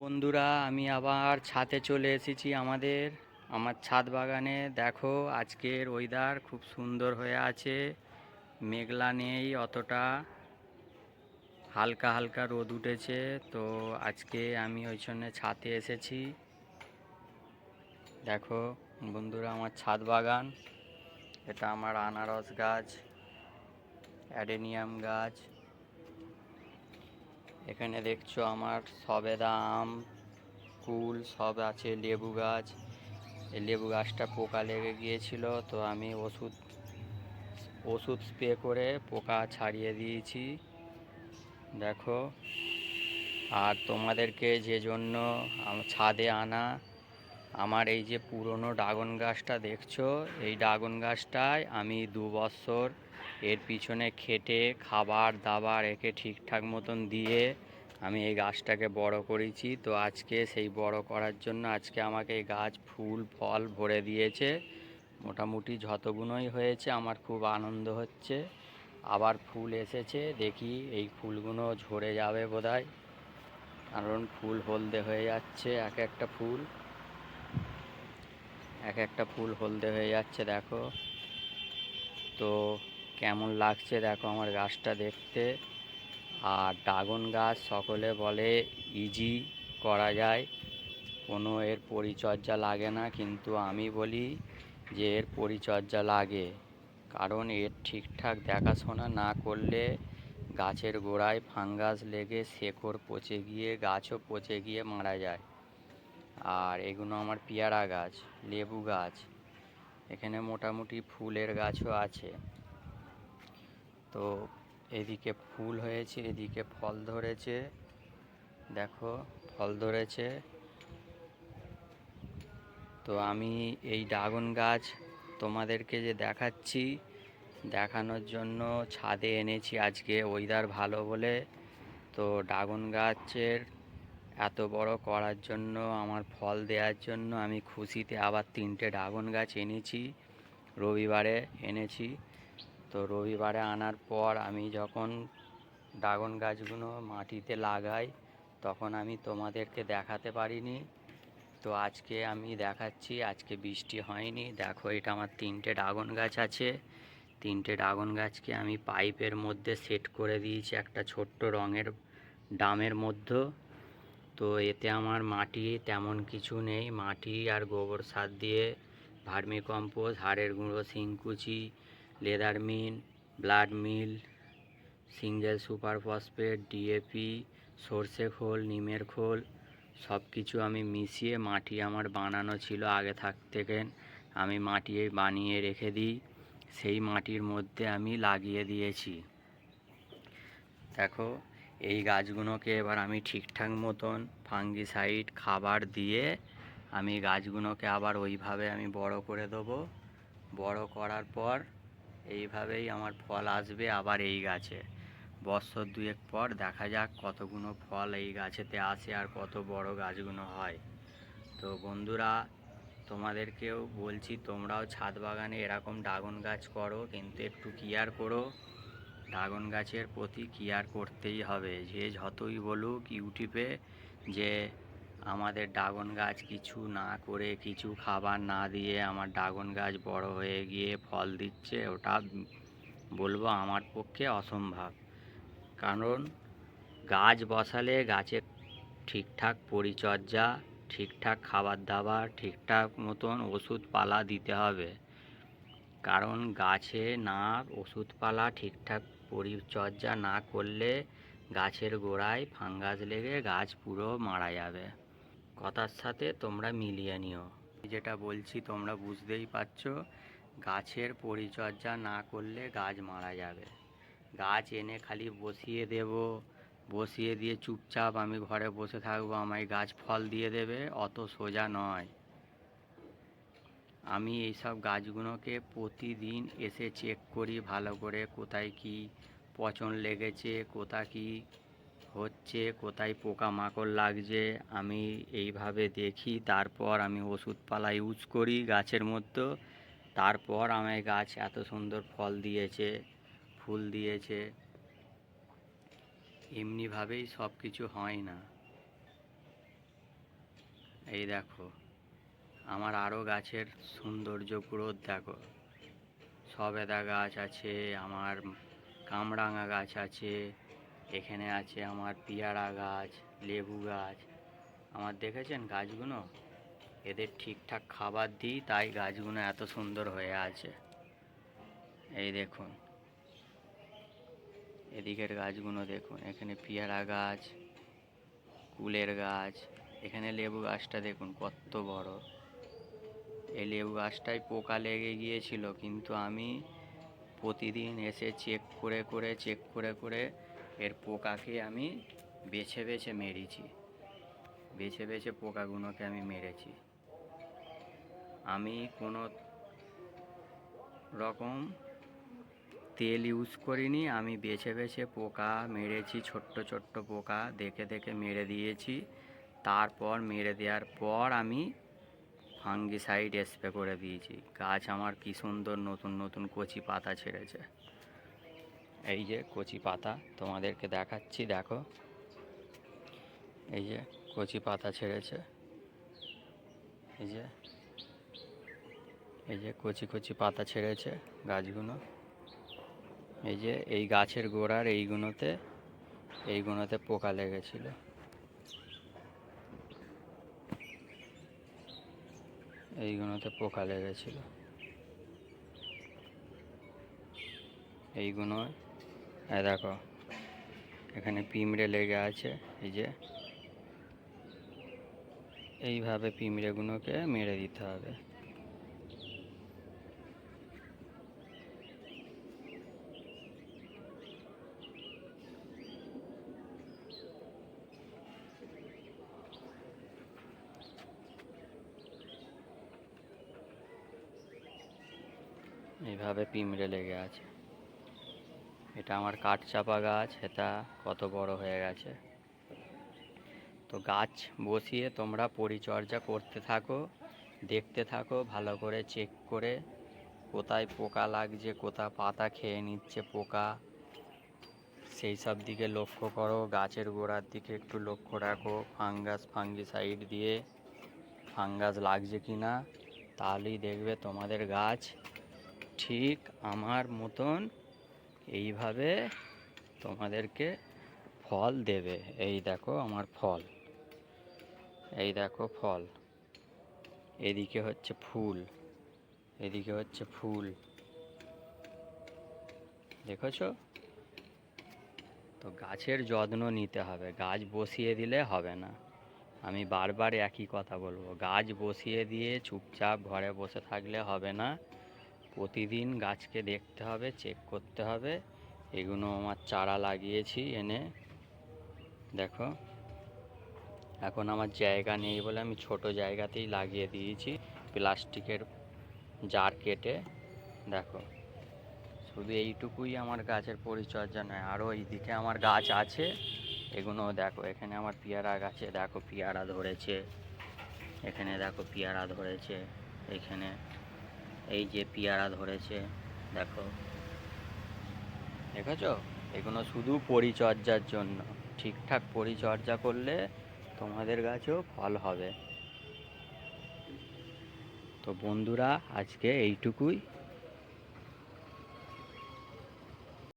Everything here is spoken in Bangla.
বন্ধুরা, আমি আবার ছাদে চলে এসেছি আমাদের। আমার ছাদ বাগানে দেখো, আজকের ওয়েদার খুব সুন্দর হয়ে আছে। মেঘলা নেই অতটা। হালকা হালকা রোদ উঠেছে, তো আজকে আমি ওই জন্য ছাদে এসেছি। দেখো, বন্ধুরা, আমার ছাদ বাগান। এটা আমার আনারস গাছ, অ্যাডেনিয়াম গাছ। এখানে দেখছ আমার সবেদা আম কুল সব আছে, লেবু গাছ। এই লেবু গাছটা পোকা লেগে গিয়েছিল, তো আমি ওষুধ ওষুধ স্প্রে করে পোকা ছাড়িয়ে দিয়েছি। দেখো, আর তোমাদেরকে যে জন্য ছাদে আনা, আমার এই যে পুরনো ড্রাগন গাছটা দেখছ, এই ড্রাগন গাছটায় আমি দু বছর এর পিছনে খেটে খাবার দাবার একে ঠিকঠাক মতন দিয়ে আমি এই গাছটাকে বড় করেছি। তো আজকে সেই বড় করার জন্য আজকে আমাকে এই গাছ ফুল, ফল ভরে দিয়েছে। মোটামুটি যতগুলোই হয়েছে আমার খুব আনন্দ হচ্ছে। আবার ফুল এসেছে, দেখি এই ফুলগুলো ঝরে যাবে বোধহয়। কারণ ফুল হলদে হয়ে যাচ্ছে, এক একটা ফুল। এক একটা ফুল হলদে হয়ে যাচ্ছে, দেখো। তো কেমন লাগছে দেখো আমার গাছটা দেখতে। আর ড্রাগন গাছ সকলে বলে ইজি করা যায়। কোনো এর পরিচর্যা লাগে না, কিন্তু আমি বলি যে এর পরিচর্যা লাগে। কারণ এর ঠিকঠাক দেখাশোনা না করলে গাছের গোড়ায় ফাঙ্গাস লেগে শেকড় পচে গিয়ে, গাছও পচে গিয়ে মারা যায়। আর এগুলো আমার পেয়ারা গাছ, লেবু গাছ। এখানে মোটামুটি ফুলের গাছও আছে। তো এদিকে ফুল হয়েছে, এদিকে ফল ধরেছে। দেখো, ফল ধরেছে। তো আমি এই ড্রাগন গাছ তোমাদেরকে যে দেখাচ্ছি, দেখানোর জন্য ছাদে এনেছি আজকে। ওয়েদার ভালো বলে। তো ড্রাগন গাছের এত বড় করার জন্য, আমার ফল দেওয়ার জন্য আমি খুশিতে আবার তিনটে ড্রাগন গাছ এনেছি। রবিবারে এনেছি। তো রবিবারে আনার পর আমি যখন ড্রাগন গাছগুলো মাটিতে লাগাই, তখন আমি তোমাদেরকে দেখাতে পারিনি। তো আজকে আমি দেখাচ্ছি, আজকে বৃষ্টি হয়নি। দেখো, এটা আমার তিনটে ড্রাগন গাছ আছে। তিনটে ড্রাগন গাছকে আমি পাইপের মধ্যে সেট করে দিয়েছি একটা ছোট্ট রঙের ডামের মধ্যে। তো এতে আমার মাটি তেমন কিছু নেই। মাটি আর গোবর সার দিয়ে ভার্মি হাড়ের গুঁড়ো, শিংকুচি leather meal, blood meal, single super phosphate DAP সর্ষে খোল, নিমের খোল সব কিছু আমি মিশিয়ে মাটি আমার বানানো ছিল আগে থাক থেকে। আমি মাটি বানিয়ে রেখে দিই, সেই মাটির মধ্যে আমি লাগিয়ে দিয়েছি। দেখো, এই গাছগুলোকে এবার আমি ঠিকঠাক মতন ফাঙ্গিসাইড, খাবার দিয়ে আমি গাছগুলোকে আবার ওইভাবে আমি বড় করে দেবো। বড় করার পর এইভাবেই আমার ফল আসবে আবার এই গাছে। বছর দুয়েক পর দেখা যাক কতগুলো ফল এই গাছেতে আসে আর কত বড় গাছগুলো হয়। তো বন্ধুরা, তোমাদেরকেও বলছি, তোমরাও ছাদ বাগানে এরকম ড্রাগন গাছ করো, কিন্তু একটু কেয়ার করো। ড্রাগন গাছের প্রতি কেয়ার করতেই হবে, যে যতই বলুক ইউটিউবে যে আমাদের ড্রাগন গাছ কিছু না করে কিছু খাবার না দিয়ে আমার ড্রাগন গাছ বড় হয়ে গিয়ে ফল দিচ্ছে, ওটা বলব আমার পক্ষে অসম্ভব। কারণ গাছ বসালে গাছের ঠিকঠাক পরিচর্যা, ঠিকঠাক খাবার দাবার ঠিকঠাক মতন ওষুধপালা দিতে হবে। কারণ গাছে না ওষুধপালা, ঠিকঠাক পরিচর্যা না করলে গাছের গোড়ায় ফাঙ্গাস লেগে গাছ পুরো মারা যাবে। কথার সাথে তোমরা মিলিয়ে নিও। যেটা বলছি তোমরা বুঝতেই পারছ, গাছের পরিচর্যা না করলে গাছ মারা যাবে। গাছ এনে খালি বসিয়ে দেব, বসিয়ে দিয়ে চুপচাপ আমি ঘরে বসে থাকব, আমায় গাছ ফল দিয়ে দেবে, অত সোজা নয়। আমি এইসব গাছগুলোকে প্রতিদিন এসে চেক করি ভালো করে, কোথায় কি পচন লেগেছে, কোথা কি হচ্ছে, কোথায় পোকামাকড় লাগছে, আমি এইভাবে দেখি, তারপর আমি ওষুধপালা ইউজ করি গাছের মধ্যে। তারপর আমায় গাছ এত সুন্দর ফল দিয়েছে, ফুল দিয়েছে। এমনিভাবেই সব কিছু হয় না। এই দেখো, আমার আরও গাছের সৌন্দর্য গ্রোথ দেখো। সবেদা গাছ আছে, আমার কামরাঙা গাছ আছে এখানে আছে আমার পেয়ারা গাছ, লেবু গাছ। আমার দেখেছেন গাছগুলো? এদের ঠিকঠাক খাবার দিই, তাই গাছগুলো এত সুন্দর হয়ে আছে। এই দেখুন। এদিকের গাছগুলো দেখুন, এখানে পেয়ারা গাছ, কুলের গাছ, এখানে লেবু গাছটা দেখুন কত বড়। এই লেবু গাছটায় পোকা লেগে গিয়েছিল, কিন্তু আমি প্রতিদিন এসে চেক করে করে চেক করে করে এর পোকাকে আমি বেছে বেছে মেরেছি। বেছে বেছে পোকাগুলোকে আমি মেরেছি। আমি কোনো রকম তেল ইউজ করিনি, আমি বেছে বেছে পোকা মেরেছি, ছোট্ট ছোট্ট পোকা দেখে দেখে মেরে দিয়েছি। তারপর মেরে দেওয়ার পর আমি ফাঙ্গিসাইড স্প্রে করে দিয়েছি। গাছ আমার কি সুন্দর নতুন নতুন কচি পাতা ছেড়েছে। এই যে কচি পাতা তোমাদেরকে দেখাচ্ছি, দেখো। এই যে কচি পাতা ছেড়েছে। এই যে এই যে কচি কচি পাতা ছেড়েছে গাছগুলো। এই যে এই গাছের গোড়ার এইগুলোতে এইগুলোতে পোকা লেগেছিল। এইগুলোতে পোকা লেগেছিল। এইগুলো এই দেখো, এখানে পিঁমড়ে লেগে আছে, এই যে। এইভাবে পিঁমড়েগুলোকে মেরে দিতে হবে। এইভাবে পিঁমড়ে লেগে আছে। এটা আমার কাঠচাপা গাছ, এটা কত বড় হয়ে গেছে। তো গাছ বসিয়ে তোমরা পরিচর্যা করতে থাকো, দেখতে থাকো, ভালো করে চেক করে, কোথায় পোকা লাগছে, কোথায় পাতা খেয়ে নিচ্ছে পোকা। সেই সব দিকে লক্ষ্য করো, গাছের গোড়ার দিকে একটু লক্ষ্য রাখো, ফাঙ্গাস ফাঙ্গিসাইড দিয়ে ফাঙ্গাস লাগছে কি না তাহলেই দেখবে তোমাদের গাছ ঠিক আমার মতন এইভাবে তোমাদেরকে ফল দেবে। এই দেখো আমার ফল। এই দেখো ফল। এদিকে হচ্ছে ফুল। এদিকে হচ্ছে ফুল। দেখেছ? তো গাছের যত্ন নিতে হবে। গাছ বসিয়ে দিলে হবে না। আমি বারবার একই কথা বলব। গাছ বসিয়ে দিয়ে চুপচাপ ঘরে বসে থাকলে হবে না। প্রতিদিন গাছকে দেখতে হবে চেক করতে হবে। এগুলো আমার চারা লাগিয়েছি এনে। দেখো। এখন আমার জায়গা নেই বলে আমি ছোট জায়গাতেই লাগিয়ে দিয়েছি প্লাস্টিকের জার কেটে। দেখো। শুধু এইটুকুই আমার গাছের পরিচর্যা নয় আরও এইদিকে আমার গাছ আছে। এগুলো দেখো, এখানে আমার পেয়ারা গাছে, দেখো, পেয়ারা ধরেছে। এখানে দেখো, পেয়ারা ধরেছে। এখানে এই যে পেয়ারা ধরেছে, দেখো। দেখেছ? এগুলো শুধু পরিচর্যার জন্য। ঠিকঠাক পরিচর্যা করলে তোমাদের গাছেও ফল হবে। তো বন্ধুরা, আজকে এইটুকুই।